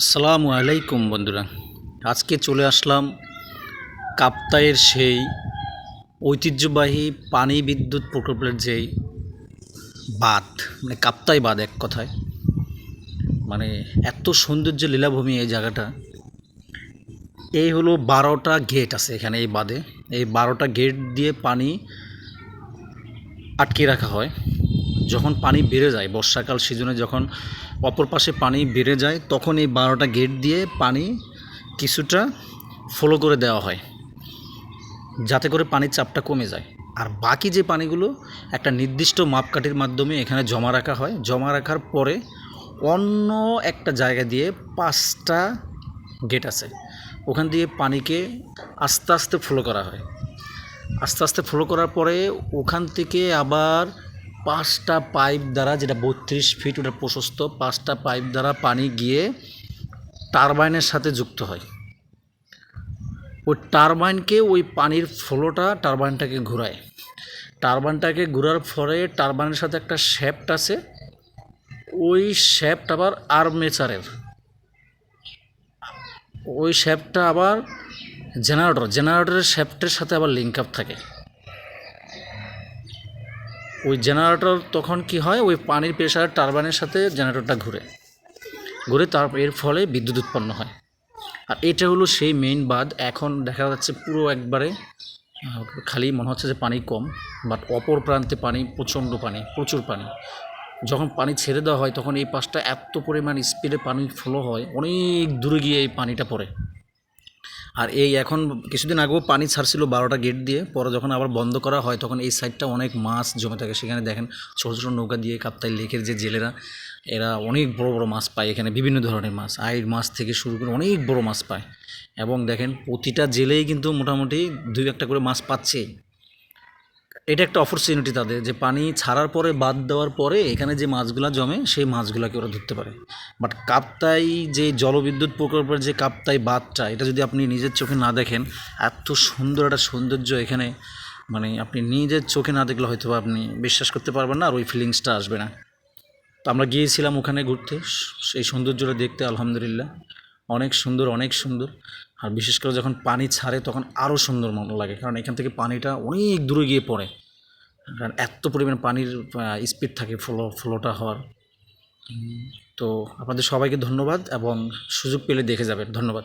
আসসালামু আলাইকুম বন্ধুরা। আজকে চলে আসলাম কাপ্তাইয়ের সেই ঐতিহ্যবাহী পানি বিদ্যুৎ প্রকল্পের যেই বাঁধ মানে কাপ্তাই বাঁধ এক কথায়। মানে এত সৌন্দর্য লীলাভূমি এই জায়গাটা। এই হলো বারোটা গেট আছে এখানে এই বাঁধে। এই বারোটা গেট দিয়ে পানি আটকে রাখা হয়। যখন পানি বেড়ে যায়, বর্ষাকাল সিজনে যখন অপর পাশে পানি বেড়ে যায়, তখন এই বারোটা গেট দিয়ে পানি কিছুটা ফলো করে দেওয়া হয়, যাতে করে পানির চাপটা কমে যায়। আর বাকি যে পানিগুলো, একটা নির্দিষ্ট মাপকাঠির মাধ্যমে এখানে জমা রাখা হয়। জমা রাখার পরে অন্য একটা জায়গা দিয়ে পাঁচটা গেট আছে। ওখান দিয়ে পানিকে আস্তে আস্তে ফ্লো করা হয়। আস্তে আস্তে ফ্লো করার পরে ওখান থেকে আবার পাঁচটা পাইপ দ্বারা যেটা বত্রিশ ফিট ওটা প্রশস্ত, পাঁচটা পাইপ দ্বারা পানি গিয়ে টারবাইনের সাথে যুক্ত হয়। ওই টারবাইনকে ওই পানির ফ্লোটা টারবাইনটাকে ঘোরায়। টারবাইনটাকে ঘোরার ফলে টারবাইনের সাথে একটা শ্যাফট আছে, ওই শ্যাফট আবার আর্মেচারের। ওই শ্যাফটটা আবার জেনারেটর, জেনারেটরের শ্যাফটের সাথে আবার লিঙ্ক আপ থাকে। ওই জেনারেটর তখন কি হয়? ওই পানির প্রেশার টারবাইনের সাথে জেনারেটরটা ঘুরে। ঘুরে তার এর ফলে বিদ্যুৎ উৎপন্ন হয়। আর এটা হলো সেই মেইন বাঁধ। এখন দেখা যাচ্ছে পুরো একবারে খালি মনে হচ্ছে যে পানি কম বাট অপর প্রান্তে পানি, প্রচণ্ড পানি, প্রচুর পানি। যখন পানি ছেড়ে দেওয়া হয়, তখন এই পাশটা এত পরিমাণ স্পিডে পানি ফ্লো হয়, অনেক দূরে গিয়ে এই পানিটা পড়ে। আর এই এখন কিছুদিন আগেও পানি ছাড়ছিল বারোটা গেট দিয়ে, পরে যখন আবার বন্ধ করা হয় তখন এই সাইডটা অনেক মাছ জমে থাকে। সেখানে দেখেন ছোটো ছোটো নৌকা দিয়ে কাপ্তাই লেকের যে জেলেরা, এরা অনেক বড় বড় মাছ পায় এখানে, বিভিন্ন ধরনের মাছ। আইর মাছ থেকে শুরু করে অনেক বড় মাছ পায়। এবং দেখেন প্রতিটা জেলেই কিন্তু মোটামুটি দুই একটা করে মাছ পাচ্ছেই এটা একটা অপরচুনিটি তাদের, যে পানি ছাড়ার পরে, বাদ দেওয়ার পরে, এখানে যে মাছগুলো জমে, সেই মাছগুলোকে ওরা ধরতে পারে। বাট কাপ্তাই যে জলবিদ্যুৎ প্রকল্পের যে কাপ্তাই বাঁধটা, এটা যদি আপনি নিজের চোখে না দেখেন, এত সুন্দর একটা সৌন্দর্য এখানে মানে আপনি নিজের চোখে না দেখলে হয়তো আপনি বিশ্বাস করতে পারবেন না, আর ওই ফিলিংসটা আসবে না। তো আমরা গিয়েছিলাম ওখানে ঘুরতে, সেই সৌন্দর্যটা দেখতে, আলহামদুলিল্লাহ। অনেক সুন্দর অনেক সুন্দর। আর বিশেষ করে যখন পানি ছাড়ে তখন আরও সুন্দর মনে লাগে, কারণ এখান থেকে পানিটা অনেক দূরে গিয়ে পড়ে। কারণ এত পরিমাণ পানির স্পিড থাকে ফ্লো ফ্লোটা হওয়ার। তো আপনাদের সবাইকে ধন্যবাদ এবং সুযোগ পেলে দেখে যাবেন। ধন্যবাদ।